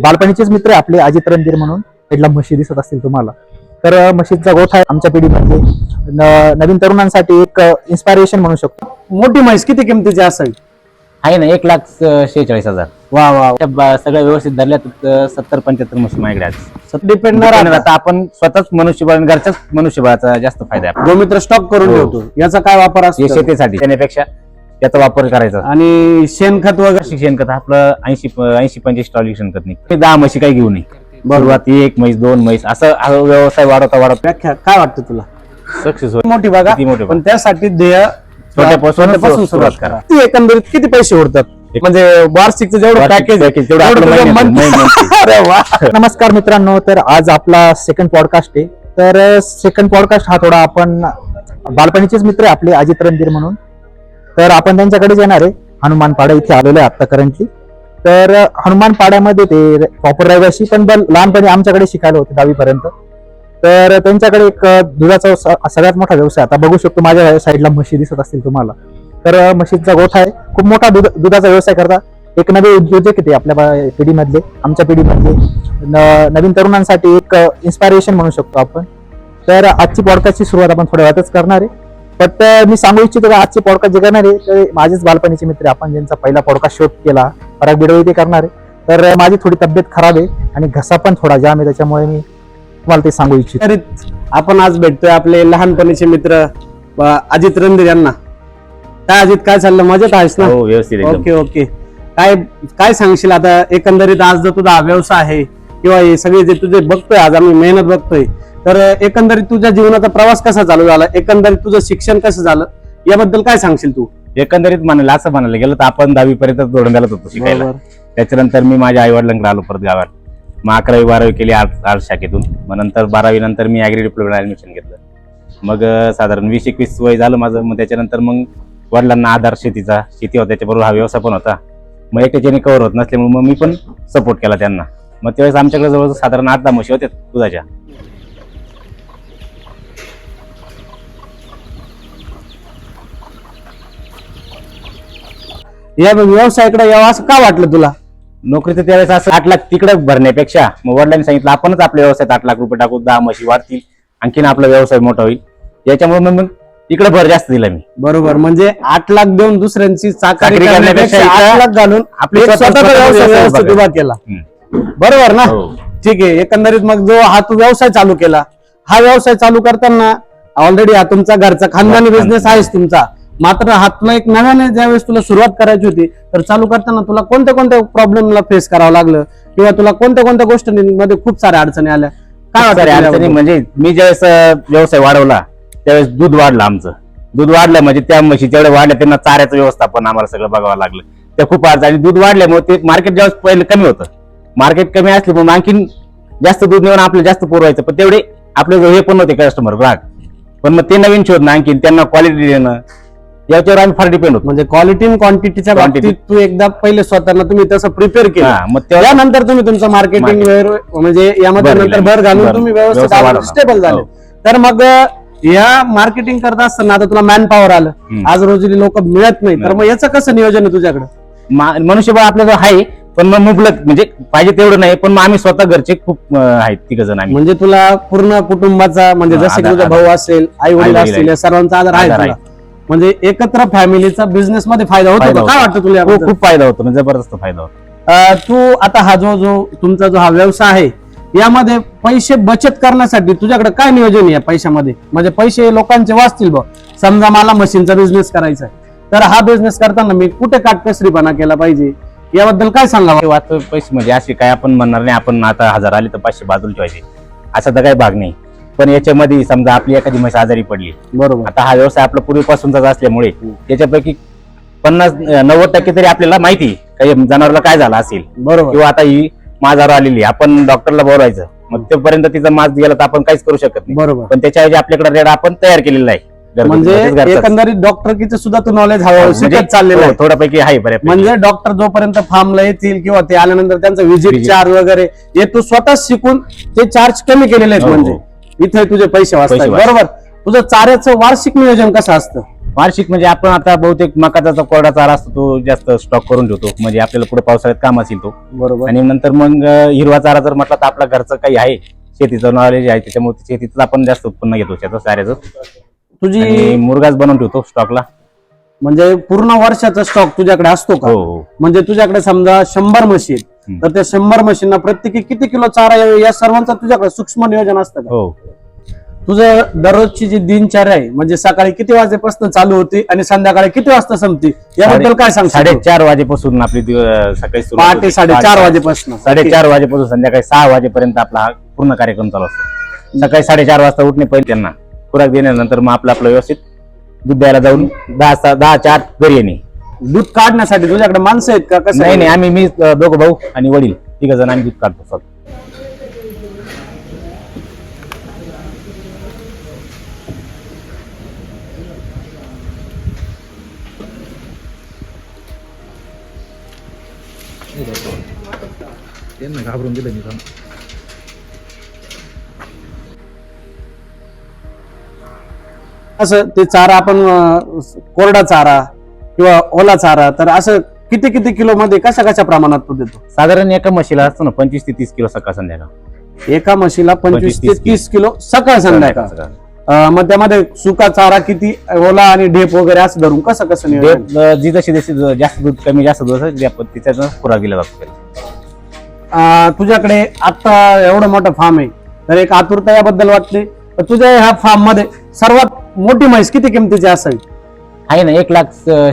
बालपणीचेच मित्र आपले अजित रणधीर म्हणून. साईडला म्हशी दिसत असतील तुम्हाला. तर म्हशीचा गोठा आहे आमच्या पिढीमध्ये न- नवीन तरुणांसाठी एक इन्स्पायरेशन म्हणू शकतो. मोठी म्हैस किती किमतीची असेल आहे ना एक लाख शेहेचाळीस हजार. वा वा सगळ्या व्यवस्थित धरल्यात अं, सत्तर पंच्याहत्तर म्हशी माझ्याकडे आहेत. डिपेंड आता आपण स्वतःच मनुष्यबळ आणि घरच्याच मनुष्यबळाचा जास्त फायदा आहे. गोमित्र स्टॉक करून हो. ठेवतो. याचा काय वापर असतो? शेतीसाठी. त्याच्यापेक्षा त्याचा वापर करायचा. आणि शेणखत वगैरे शिक्षण खत आपलं ऐंशी ऐंशी पंच्याऐंशी टॉली खत नाही. दहा म्हशी काही घेऊ नये. सुरुवात एक म्हैस दोन म्हैस असं हा व्यवसाय वाढवता वाढवता. व्याख्या काय वाटतं तुला? सक्सेस मोठी बघा मोठी पण त्यासाठी ध्येय छोट्यापासून सुरुवात करा. ती एकंदरीत किती पैसे उरतात? म्हणजे वार्षिकचं जेवढं वार्षिक पॅकेज वा. नमस्कार मित्रांनो तर आज आपला सेकंड पॉडकास्ट आहे. तर सेकंड पॉडकास्ट हा थोडा आपण बालपणीचेच मित्र आहे आपले अजित रणधीर म्हणून. तर आपण त्यांच्याकडेच येणार आहे. हनुमान पाडा इथे आलेलो आहे आता करंटली तर हनुमान पाड्यामध्ये ते प्रॉपर रहिवासी पण लहानपणी आमच्याकडे शिकायला होते दहावीपर्यंत. तर त्यांच्याकडे एक दुधाचा सगळ्यात मोठा व्यवसाय आता बघू शकतो माझ्या साईडला म्हशी दिसत असतील तुम्हाला. तर म्हशीचा गोठा आहे. खूप मोठा दूध दुधाचा व्यवसाय करता. एक नवे उद्योजक आहे ते आपल्या पिढीमधले आमच्या पिढीमधले. न- नवीन तरुणांसाठी एक इन्स्पायरेशन म्हणू शकतो आपण. तर आजची पॉडकास्टची सुरुवात आपण थोड्या वेळातच करणार आहे. बट मी सांगू इच्छितो का आजचे पॉडकास्ट जे करणार आहे ते माझेच बालपणीचे मित्र. आपण ज्यांचा पहिला पॉडकास्ट शूट केला पराग बिडवे ते करणार आहे. तर माझी थोडी तब्येत खराब आहे आणि घसा पण थोडा जाम आहे त्याच्यामुळे मी तुम्हाला ते सांगू इच्छितो. तरीच आपण आज भेटतोय आपले लहानपणीचे मित्र अजित रणधीर यांना. काय अजित काय चाललं? मजेत आहेस ना? हो व्यवस्थित एकदम. Okay okay. काय काय सांगशील आता? एकंदरीत आज जर तुझा हा व्यवसाय आहे किंवा हे सगळे जे तुझे बघतोय आज आम्ही मेहनत बघतोय तर एकंदरीत तुझ्या जीवनाचा प्रवास कसा चालू झाला? एकंदरीत तुझं शिक्षण कसं झालं? याबद्दल काय सांगशील तू? एकंदरीत म्हणायला असं म्हणायला गेलं तर आपण दहावी पर्यंत दोडंब्यालाच होतो. शिकायला. बरोबर. त्याच्यानंतर मी माझ्या आई वडिलांकडे आलो परत गावात. मग अकरावी बारावी केली आर्ट आर्ट शाखेतून. मग नंतर बारावी नंतर मी ऍग्री डिप्लोमा ऍडमिशन घेतलं. मग अं, साधारण वीस एकवीस वय झालं माझं. मग त्याच्यानंतर मग वडिलांना आधार शेतीचा. शेती होता त्याच्याबरोबर हा व्यवसाय पण होता. मग एकट्याच्याने कव्हर होत नसल्यामुळे मग मी पण सपोर्ट केला त्यांना. मग त्यावेळेस आमच्याकडे जवळ साधारण आठ दहा म्हशी होत्या दुधाच्या या व्यवसायाकडे यावं असं का वाटलं तुला नोकरीचं त्यावेळेस असं आठ लाख तिकडे भरण्यापेक्षा मग वडिलांनी सांगितलं आपणच आपल्या व्यवसायात आठ लाख रुपये टाकू दहा म्हशी वाढतील आणखीन आपला व्यवसाय मोठा होईल याच्यामुळे मग मग इकडे भर जास्त दिला मी बरोबर म्हणजे आठ लाख देऊन दुसऱ्यांची चाकरी चाकरी करण्यापेक्षा करण्यापेक्षा आठ लाख घालून आपली एक स्वतः- स्वतःचा स्वतःचा व्यवसाय व्यवसाय व्यवस्थित बघायचा. उभा केला. बरोबर ना हो. ठीक आहे एकंदरीत मग जो हा तू व्यवसाय चालू केला हा व्यवसाय चालू करताना ऑलरेडी हा तुमचा घरचा खानदानी खानदानी. बिझनेस आहेच तुमचा मात्र हा तुला एक नव्याने ज्यावेळेस तुला सुरुवात करायची होती तर चालू करताना तुला कोणत्या कोणत्या प्रॉब्लेमला फेस करावं लागलं? किंवा तुला कोणत्या कोणत्या गोष्टींमध्ये खूप साऱ्या अडचणी आल्या? काय साऱ्या अडचणी. म्हणजे मी ज्यावेळेस व्यवसाय वाढवला त्यावेळेस दूध वाढलं आमचं. दूध वाढलं म्हणजे त्या म्हशी जेवढ्या वाढल्या त्यांना चाऱ्याचं व्यवस्थापन आम्हाला सगळं बघावं लागलं. त्या खूप अडचण. आणि दूध वाढल्यामुळे ते मार्केट ज्यावेळेस पहिले कमी होतं. मार्केट कमी असले मग आणखीन जास्त दूध नेऊन आपलं जास्त पुरवायचं. पण तेवढे आपले हे पण नव्हते कस्टमर ग्राहक. पण मग ते नवीन शोधणं आणखीन त्यांना क्वालिटी देणं याच्यावर आम्ही फार डिपेंड होतो म्हणजे क्वालिटी आणि क्वांटिटीच्या Quantity. बाबतीत तू एकदा पहिले स्वतःला तुम्ही तसं प्रिपेअर केलं हा, मग तेव्हा त्यानंतर तुम्ही तुमचं मार्केटिंग म्हणजे यामध्ये भर नंतर दिलं. भर घालून भर. तुम्ही व्यवस्थित वाढवला. स्टेबल झाले हो. तर मग या मार्केटिंग करत असताना आता तुला मॅन पॉवर आलं हम्म. आज रोजी लोक मिळत नाही तर मग याचं कसं नियोजन आहे तुझ्याकडे मा- मनुष्यबळ आपल्याजवळ आहे पण मग मुबलक म्हणजे पाहिजे तेवढं नाही पण मग आम्ही स्वतः घरचे खूप अं, आहेत तिघ जण आम्ही म्हणजे तुला पूर्ण कुटुंबाचा म्हणजे हा, जसं की आधार- तुझा भाऊ असेल आई वडील आई-वडील असतील या सर्वांचा आधार आहे आधार तुला आहे. म्हणजे एकत्र फॅमिलीचा बिझनेस मध्ये फायदा होतो? काय. वाटतं तुला खूप याबद्दल? खूप फायदा होतो म्हणजे जबरदस्त फायदा होतो. अं, तू आता हा जो जो तुमचा जो हा व्यवसाय आहे यामध्ये पैसे बचत करण्यासाठी तुझ्याकडे काय नियोजन आहे पैशामध्ये? म्हणजे पैसे लोकांचे वाचतील बघ. समजा मला मशीनचा बिझनेस करायचा आहे. तर हा बिझनेस करताना मी कुठे काटकसरीपणा केला पाहिजे? याबद्दल काय सांगावं? हे वाचतो पैसे म्हणजे असे काय आपण म्हणणार नाही आपण आता हजार आले तर पाचशे बाजूला ठेवायचे. असा तर काही भाग नाही. पण याच्यामध्ये समजा आपली एखादी म्हैस आजारी पडली. बरोबर. आता हा व्यवसाय आपला पूर्वीपासूनचाच असल्यामुळे त्याच्यापैकी पन्नास नव्वद टक्के तरी आपल्याला माहिती काही जनावरला काय झालं असेल. बरोबर. किंवा आता ही माझ्यावर आलेली. आपण डॉक्टरला बोलवायचं मग तोपर्यंत तिचा मास गेला तर आपण काहीच करू शकत नाही. बरोबर. पण त्याच्याऐवजी आपल्याकडे रेड आपण तयार केलेला आहे. म्हणजे घरचाच. एकंदरीत डॉक्टरकीचं सुद्धा तू नॉलेज हवं म्हणजे शिकत चाललेलं हो, आहे थोड्यापैकी आहे बऱ्यापैकी. म्हणजे डॉक्टर जोपर्यंत फार्मला येतील किंवा ते आल्यानंतर त्यांचं व्हिजिट. चार्ज वगैरे हे तू स्वतः शिकून ते चार्ज कमी केलेले आहेत हो, म्हणजे. हो. इथे तुझे पैसे वाचतात पैसे वाचतात. बरोबर? तुझं चाऱ्याचं वार्षिक नियोजन कसं असतं? वार्षिक म्हणजे आपण आता बहुतेक मकाचा कोरडा चारा असतो तो जास्त स्टॉक करून ठेवतो. म्हणजे आपल्याला पुढे पावसाळ्यात काम असेल तो. बरोबर. आणि नंतर मग अं, हिरवा चारा जर म्हटलं तर आपल्या घरचं काही आहे शेतीचं नॉलेज आहे त्याच्यामुळे शेतीचं आपण जास्त उत्पन्न घेतो त्याचं चाऱ्याचं. तुझी मुरगाच बनवून ठेवतो स्टॉकला म्हणजे पूर्ण वर्षाचा स्टॉक तुझ्याकडे असतो का? हो हो. म्हणजे तुझ्याकडे समजा शंभर म्हशी आहेत. तर त्या शंभर म्हशींना प्रत्येकी किती किलो चारा या या सर्वांचा तुझ्याकडे सूक्ष्म नियोजन असतं का? हो. तुझं दररोजची जी दिनचर्या आहे म्हणजे सकाळी किती वाजेपासून चालू होती आणि संध्याकाळी किती वाजता संपती? याबद्दल काय सांग साडेचार वाजेपासून आपली दिव- सकाळी पहाटे. साडेचार वाजेपासून. साडेचार वाजेपासून संध्याकाळी सहा वाजेपर्यंत आपला हा पूर्ण कार्यक्रम चालू असतो. सकाळी साडेचार वाजता उठणे पहिले त्यांना खुराक देण्यानंतर मग आपलं आपलं व्यवस्थित दूध द्यायला जाऊन दहा सा- दहाच्या आत घरी येणे. दूध काढण्यासाठी तुझ्याकडे माणसं आहेत का कसं नाही आहे? नाही आम्ही मी अं, दोघं भाऊ आणि वडील तिघ जण आम्ही दूध काढतो. त्यांना घाबरून दिलं मी. असं ते चारा आपण अं, कोरडा चारा किंवा ओला चारा तर असं किती किती किलो मध्ये कशा कशा प्रमाणात तू देतो साधारण एका म्हशीला असतो ना पंचवीस ते तीस किलो सकाळ संध्याकाळ एका म्हशीला पंचवीस ते 25 तीस किलो सकाळ संध्याकाळ. अं, मग त्यामध्ये सुका चारा किती ओला आणि ढेप वगैरे असं धरून कसं कसं नियोजन? ते, अं, जी जशी जशी जास्त दूध कमी जास्त दूध असेल त्या पद्धतीचा खुराक दिला जातो त्याला. अं, तुझ्याकडे आता एवढं मोठं फार्म आहे तर एक आतुरता याबद्दल वाटते तर तुझ्या ह्या फार्ममध्ये सर्वात मोठी म्हैस किती किमतीची असावी आहे ना एक लाख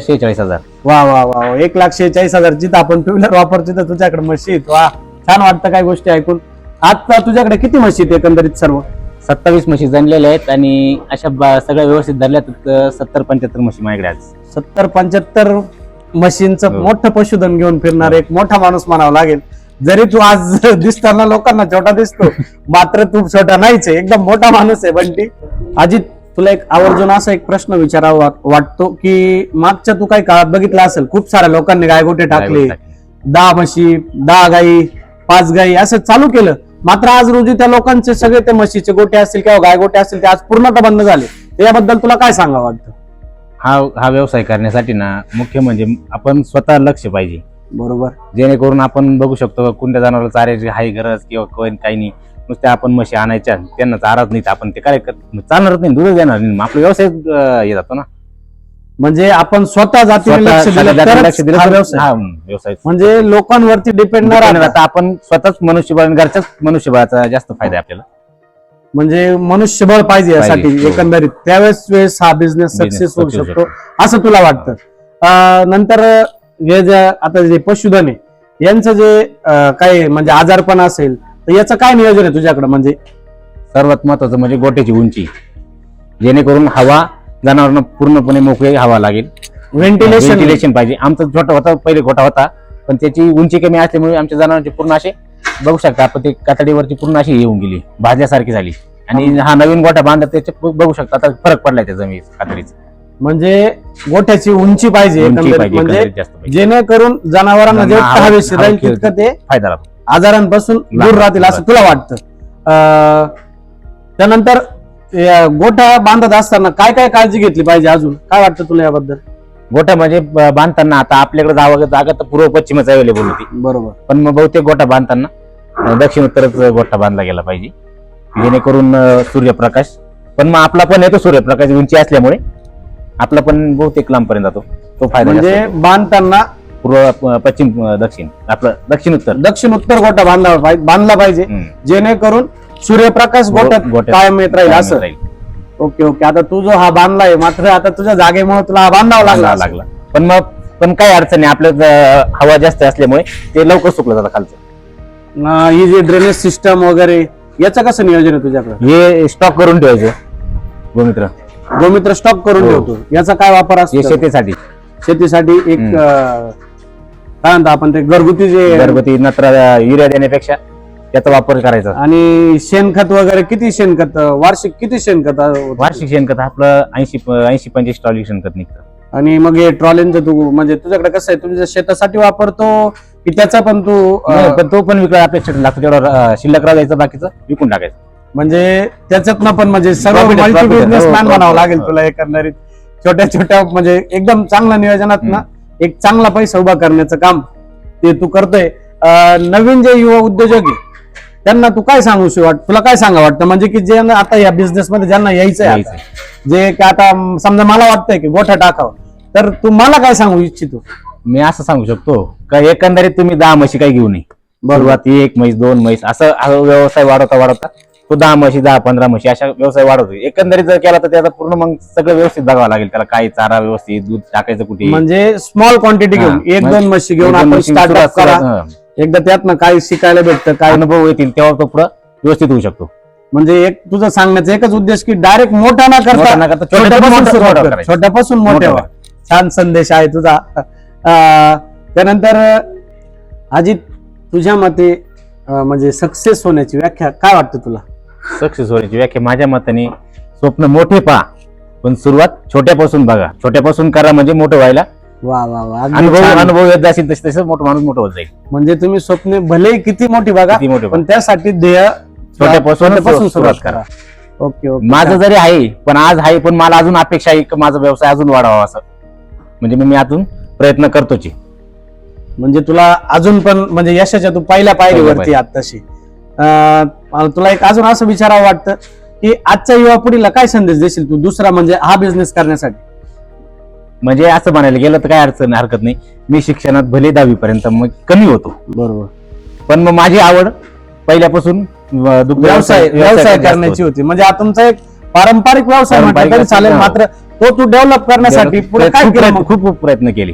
शेहेचाळीस हजार. वा वा वा वा. एक लाख शेहेचाळीस हजार. जिथं आपण टू व्हीलर वापरतो तिथं तुझ्याकडे म्हशी आहेत. वा. छान वाटतं काय गोष्टी ऐकून. आता तुझ्याकडे किती म्हशी आहेत एकंदरीत सर्व? सत्तावीस म्हशी जणलेल्या आहेत आणि अशा बा- सगळ्या व्यवस्थित धरल्या तर सत्तर पंच्याहत्तर म्हशी माझ्याकडे आज. सत्तर पंच्याहत्तर म्हशींचं हो. मोठं पशुधन घेऊन फिरणार एक मोठा माणूस म्हणावा लागेल. जरी तू आज दिसताना लोकांना छोटा दिसतो मात्र तू छोटा नाहीच आहे. एकदम मोठा माणूस आहे बंटी. अजित तुला एक आवर्जून असा एक प्रश्न विचारावा वाट- वाटतो की मागच्या तू काही काळात बघितला असेल खूप साऱ्या लोकांनी गायगोटे टाकले दहा म्हशी दहा गाई पाच गाई असं चालू केलं. मात्र आज रोजी त्या लोकांचे सगळे ते म्हशीचे गोटे असतील किंवा गायगोटे असतील ते आज पूर्णतः बंद झाले. याबद्दल तुला काय सांगावं वाटतं? हा हा व्यवसाय करण्यासाठी ना मुख्य म्हणजे आपण स्वतः लक्ष पाहिजे. बरोबर. जेणेकरून आपण बघू शकतो कोणत्या जनावराला चाऱ्याची हाय गरज किंवा काही नाही. नुसत्या आपण म्हशी आणायच्या त्यांना चाराच नाही आपण ते काय चालणारच नाही दूधच देणार नाही. मग आपला व्यवसाय अं, हे जातो ना. म्हणजे आपण स्वतः जातीने स्वतः लक्ष दिलं स्वतः तरच लक्ष दिलं हा तर व्यवसाय. हा व्यवसाय. म्हणजे लोकांवरती डिपेंड न राहता. राहता. आपण स्वतःच मनुष्यबळ आणि घरच्याच मनुष्यबळाचा जास्त फायदा आहे आपल्याला. म्हणजे मनुष्यबळ पाहिजे यासाठी पाहिजे, हो. एकंदरीत. त्यावेळेस वेळेस हा बिझनेस Business सक्सेस होऊ success शकतो. असं तुला वाटतं? अं, नंतर हे जे आता जे पशुधन आहे यांचं जे अं, काय म्हणजे आजारपण असेल तर याचं काय नियोजन आहे तुझ्याकडे? म्हणजे सर्वात महत्वाचं म्हणजे गोट्याची उंची. जेणेकरून हवा जनावरांना पूर्णपणे मोकळी हवा लागेल. व्हेंटिलेशन व्हेंटिलेशन पाहिजे. आमचा छोटा होता पहिले गोटा होता. पण त्याची उंची कमी असल्यामुळे आमच्या जनावरांची पूर्ण असे बघू शकता आपण ते कातडीवरची पूर्ण अशी येऊन गेली. भाजल्यासारखी झाली. आणि हा. नवीन गोटा बांधला त्याचे बघू शकता. आता फरक पडलाय त्या जमीन कातडीचा म्हणजे गोठ्याची उंची पाहिजे उंची एकंदरीत. पाहिजे म्हणजे एकंदरीत जास्त पाहिजे. जेणेकरून जनावरांना जे हवेशीर हवा- राहील तितकं ते फायदा राहतो. आजारांपासून दूर राहतील असं तुला वाटतं? अं, त्यानंतर गोठा बांधत असताना काय काय काळजी घेतली पाहिजे अजून? काय वाटतं तुला याबद्दल? गोटा म्हणजे बांधताना आता आपल्याकडे जागा जागा तर पूर्व पश्चिमच अवेलेबल होती. बरोबर. पण मग बहुतेक गोटा बांधताना दक्षिण उत्तरच गोटा बांधला गेला पाहिजे. जेणेकरून सूर्यप्रकाश पण मग आपला पण येतो सूर्यप्रकाश उंची असल्यामुळे आपला पण बहुतेक लांबपर्यंत जातो. तो फायदा म्हणजे. बांधताना पूर्व पश्चिम दक्षिण आपलं दक्षिण उत्तर दक्षिण उत्तर गोठा बांधला पाहिजे. बांधला पाहिजे. जेणेकरून सूर्यप्रकाश गोट्यात कायम येत राहील असं. राहील. Okay okay. आता तू जो हा बांधलाय मात्र आता तुझ्या जागेमुळे तुला हा बांधावा लागला लागला. पण मग पण काही अडचण नाही आपलं अं, हवा जास्त असल्यामुळे ते लवकर सुकलं जातं खालचं. ही जी ड्रेनेज सिस्टम वगैरे याचं कसं नियोजन आहे तुझ्याकडे? हे स्टॉक करून ठेवायचं गोमित्र. गोमित्र स्टॉक करून हो. ठेवतो. याचा काय वापर असतो? शेतीसाठी. शेतीसाठी एक काय म्हणतो आपण ते घरगुती जे घरगुती नत्र युरिया देण्यापेक्षा त्याचा वापर करायचा आणि शेणखत वगैरे किती शेणखत वार्षिक किती शेणखत? वार्षिक शेणखत आपलं ऐंशी ऐंशी पंचवीस टॉली शेणखत निघतं आणि मग हे ट्रॉलींचं तू म्हणजे तुझ्याकडे कसं आहे तुझ्या शेतासाठी वापरतो की त्याचा पण तू अं, नाही, पण तो पण विकला आपल्या लागतो तेवढा शिल्लक राहायचं बाकीचं विकून टाकायचं म्हणजे त्याच्यातनं पण म्हणजे सर्व Profit आहे, मल्टी profit आहे. बिझनेस हो, मॅन हो, हो, लागेल हो. तुला एकंदरीत छोट्या छोट्या म्हणजे एकदम चांगल्या नियोजनात ना एक चांगला पैसा उभा करण्याचं काम ते तू करतोय. नवीन जे युवा उद्योजक आहे त्यांना तू काय सांगू वाट तुला काय सांगा वाटतं? म्हणजे की जे आता या बिझनेस मध्ये ज्यांना यायचंय आता, यायचंय. जे की आता समजा मला वाटतंय की गोठा टाकावं तर तू मला काय सांगू इच्छितो? मी असं सांगू शकतो का एकंदरीत तुम्ही दहा म्हशी काही घेऊ नये. सुरुवात एक म्हैस दोन म्हैस असं हा व्यवसाय वाढवता वाढवता. तो दहा म्हशी दहा पंधरा म्हशी अशा व्यवसाय वाढवतो एकंदरीत जर केला तर त्याचा पूर्ण मग सगळं व्यवस्थित बघावं लागेल. त्याला काय चारा व्यवस्थित दूध टाकायचं कुठे? म्हणजे स्मॉल क्वांटिटी घेऊन हा, एक म्हणजे दोन म्हशी घेऊन आपण सुरुवात- करा. हं. एकदा त्यातनं काय शिकायला भेटतं काय अनुभव येतील तेव्हा तो पुढं व्यवस्थित होऊ शकतो. म्हणजे एक तुझं सांगण्याचा एकच उद्देश की डायरेक्ट मोठा न मोठा करता न करता छोट्यापासून छोट्यापासून सुरुवात मोठा कर. करायचं. छोट्यापासून मोठ्या मोठं व्हा. छान संदेश आहे तुझा. अं, त्यानंतर अजित तुझ्या मते अं, म्हणजे सक्सेस होण्याची व्याख्या काय वाटतं तुला? सक्सेस होण्याची व्याख्या माझ्या मताने स्वप्न मोठे पहा. पण सुरुवात छोट्यापासून बघा. छोट्यापासून करा म्हणजे मोठं व्हायला. वा वा वा. अगदी अनुभव छान. अनुभव येत जातील तसे तसं मोठं माणूस मोठं होत जाईल. म्हणजे तुम्ही स्वप्ने भले किती मोठी बघा किती मोठे पण त्यासाठी ध्येय छोट्यापासून सुरुवात करा. Okay okay. माझं जरी आहे पण आज आहे पण मला अजून अपेक्षा आहे की माझा व्यवसाय अजून वाढावा असं. म्हणजे मी अजून प्रयत्न करतोच आहे. म्हणजे तुला अजून पण म्हणजे यशाच्या तू पहिल्या पायरीवरती पहिल्या अं, मला तुला एक अजून असं विचारावं वाटतं की आजच्या युवा पिढीला काय संदेश देशील तू? दुसरा म्हणजे हा बिझनेस करण्यासाठी. म्हणजे असं म्हणायला गेलं तर काय अडचण हरकत नाही. मी शिक्षणात भले दहावी पर्यंत मग कमी होतो. बरोबर. पण मग माझी आवड पहिल्यापासून दुग्ध व्यवसाय व्यवसाय करण्याची होती. म्हणजे आता तुमचा एक पारंपरिक व्यवसाय म्हटलं पारंपरिक तरी चालेल. हा. मात्र तो तू डेव्हलप करण्यासाठी. पुढे काय केलं मग? खूप खूप प्रयत्न केले.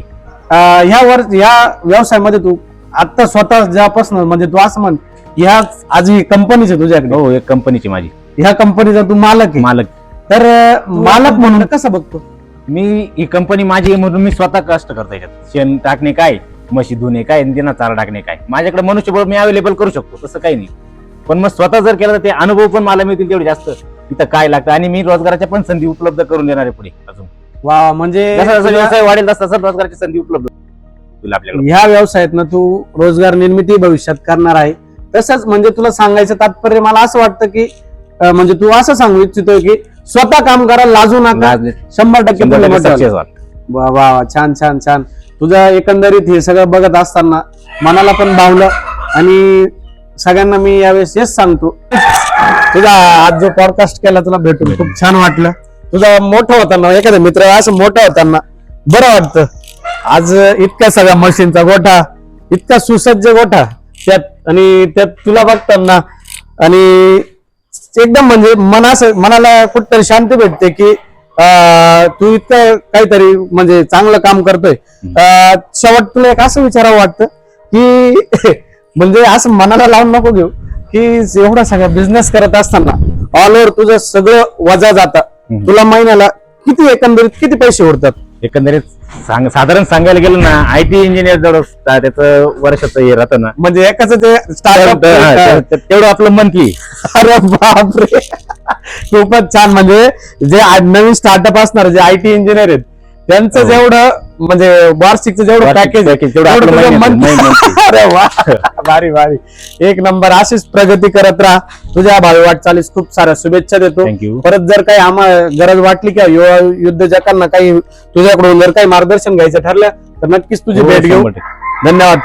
अं, ह्या वर ह्या व्यवसायामध्ये तू आता स्वतः ज्यापासून म्हणजे तू असं म्हण ह्या आज ही कंपनीच आहे तुझ्याकडे? हो एक कंपनीची माझी. ह्या कंपनीचा तू मालक आहे? मालक. तर अं, मालक म्हणून कसं बघतो? मी ही कंपनी माझी आहे म्हणून मी स्वतः कष्ट करतो याच्यात. शेण टाकणे काय? म्हशी धुणे काय? आणि त्यांना चारा टाकणे काय? माझ्याकडे मनुष्यबळ मी अवेलेबल करू शकतो तसं काही नाही. पण मग स्वतः जर केलं तर ते अनुभव पण मला मिळतील तेवढे जास्त. इथं काय लागतं? आणि मी रोजगाराच्या पण संधी उपलब्ध करून देणार आहे पुढे अजून. वा म्हणजे जसा जसा तुझ्या- व्यवसाय वाढेल तसं तसं रोजगाराची संधी उपलब्ध होईल आपल्याकडे. ह्या व्यवसायातनं तू रोजगार निर्मिती भविष्यात करणार आहे. तसंच म्हणजे तुला सांगायचं तात्पर्य मला असं वाटतं की अं, म्हणजे तू असं सांगू इच्छितोय की स्वतः काम करा लाजू नका. शंभर टक्के शंभर. व्हाल. वा वा, छान छान छान. तुझं एकंदरीत हे सगळं बघत असताना मनाला पण भावलं आणि सगळ्यांना मी यावेळेस हेच सांगतो. तुझा आज जो पॉडकास्ट केला तुला भेटून खूप छान वाटलं. तुझा मोठं होताना एखादा मित्र असं मोठं होताना बरं वाटतं. आज इतक्या सगळ्या मशीनचा गोठा इतका सुसज्ज गोठा. त्यात आणि त्यात तुला बघताना आणि एकदम म्हणजे मन असं मनाला कुठतरी शांती भेटते की अं, तू इतकं काहीतरी म्हणजे चांगलं काम करतोय. अं, शेवट तुला एक असं विचारावं वाटतं की म्हणजे असं मनाला लावून नको घेऊ की एवढा सगळा बिझनेस करत असताना ऑल ओव्हर तुझं सगळं वजा जातं. तुला महिन्याला किती एकंदरीत किती पैसे उरतात एकंदरीत सांग साधारण सांगायला गेलं ना आय टी इंजिनियर जवळ त्याचं वर्षाचं हे राहतं ना. म्हणजे एकाच ते स्टार्टअप तेवढं आपलं मंथली अरे बापरे. खूपच छान. म्हणजे जे नवीन स्टार्टअप असणार जे आय टी इंजिनियर आहेत त्यांचं हो. जेवढं म्हणजे वार्षिकचं जेवढं वार्षिक पॅकेज. अरे वा भारी भारी. एक नंबर अशीच प्रगती करत राहा. तुझ्या भावी वाटचालीस खूप साऱ्या शुभेच्छा देतो. परत जर काही आम्हाला गरज वाटली किंवा युवा उद्योजकांना काही तुझ्याकडून जर काही मार्गदर्शन घ्यायचं ठरलं तर नक्कीच तुझी हो, भेट घेऊ. धन्यवाद.